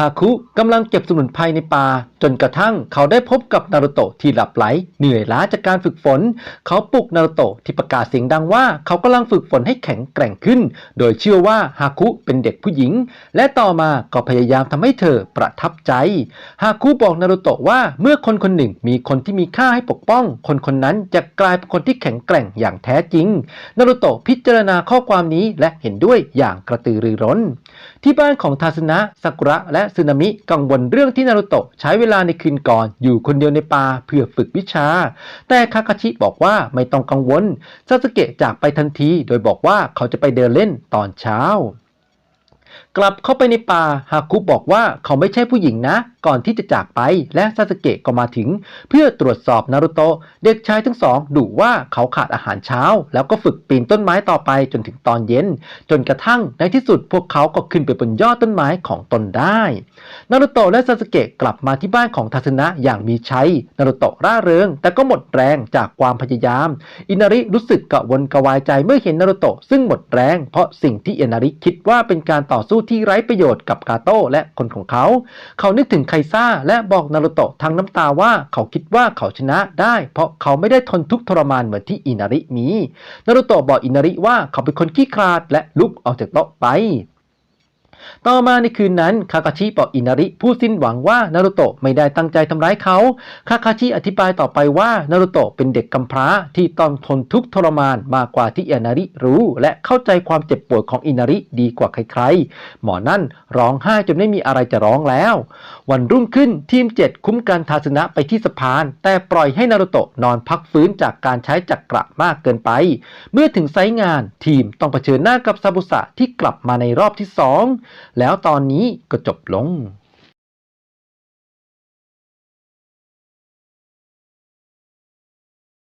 ฮาคุกำลังเก็บสมุนไพรในป่า จนกระทั่งเขาได้พบกับนารุโตะที่หลับไหล เหนื่อยล้าจากการฝึกฝน เขาปลุกนารุโตะที่ประกาศเสียงดังว่า เขากำลังฝึกฝนให้แข็งแกร่งขึ้น โดยเชื่อว่าฮาคุเป็นเด็กผู้หญิง และต่อมาก็พยายามทำให้เธอประทับใจฮาคุบอกนารุโตะว่าเมื่อคนคนหนึ่งมีคนที่มีค่าให้ปกป้อง คนคนนั้นจะกลายเป็นคนที่แข็งแกร่งอย่างแท้จริงนารุโตะพิจารณาข้อความนี้และเห็นด้วยอย่างกระตือรือร้น ที่บ้านของทาสนะซากุระและซึนามิกังวลเรื่องที่นารุโตะใช้เวลาในคืนก่อนอยู่คนเดียวในป่าเพื่อฝึกวิชา แต่คาคาชิบอกว่าไม่ต้องกังวลซาสึเกะจากไปทันทีโดยบอกว่าเขาจะไปเดินเล่นตอนเช้า กลับเข้าไปในป่าฮาคุบอกว่าเขาไม่ใช่ผู้หญิงนะ ก่อนที่จะจากไปและซาสเกะก็มาถึง เพื่อตรวจสอบนารุโตะเด็กชายทั้งสองดุว่าเขาขาดอาหารเช้า แล้วก็ฝึกปีนต้นไม้ต่อไปจนถึงตอนเย็น จนกระทั่งในที่สุดพวกเขาก็ขึ้นไปบนยอดต้นไม้ของตนได้นารุโตะและซาสเกะกลับมาที่บ้านของทาสึนะอย่างมีชัยนารุโตะร่าเริง แต่ก็หมดแรงจากความพยายาม อินาริรู้สึกกระวนกระวายใจเมื่อเห็นนารุโตะซึ่งหมดแรงเพราะสิ่งที่อินาริคิดว่าเป็นการต่อสู้ที่ไร้ประโยชน์กับกาโต้และคนของเขา เขานึกถึงไคซ่าและบอกนารุโตะทั้งน้ำตาว่าเขาคิดว่าเขาชนะได้ เพราะเขาไม่ได้ทนทุกข์ทรมานเหมือนที่อินาริมี นารุโตะบอกอินาริว่าเขาเป็นคนขี้คลาดและลุกออกจากโต๊ะไป ต่อมาในคืนนั้นคาคาชิบอกอินาริผู้สิ้นหวังว่านารุโตะไม่ได้ตั้งใจทำร้ายเขาคาคาชิอธิบายต่อไปว่านารุโตะเป็นเด็กกำพร้าที่ต้องทนทุกข์ทรมานมากกว่าที่อินาริรู้ และเข้าใจความเจ็บปวดของอินาริดีกว่าใครๆ หมอนั่นร้องไห้จนไม่มีอะไรจะร้องแล้ว วันรุ่งขึ้นทีมเจ็ดคุ้มกันทาสนะไปที่สะพาน แต่ปล่อยให้นารุโตะนอนพักฟื้นจากการใช้จักระมากเกินไป เมื่อถึงไซงานทีมต้องเผชิญหน้ากับซาบุสะที่กลับมาในรอบที่สองแล้วตอนนี้ก็จบลง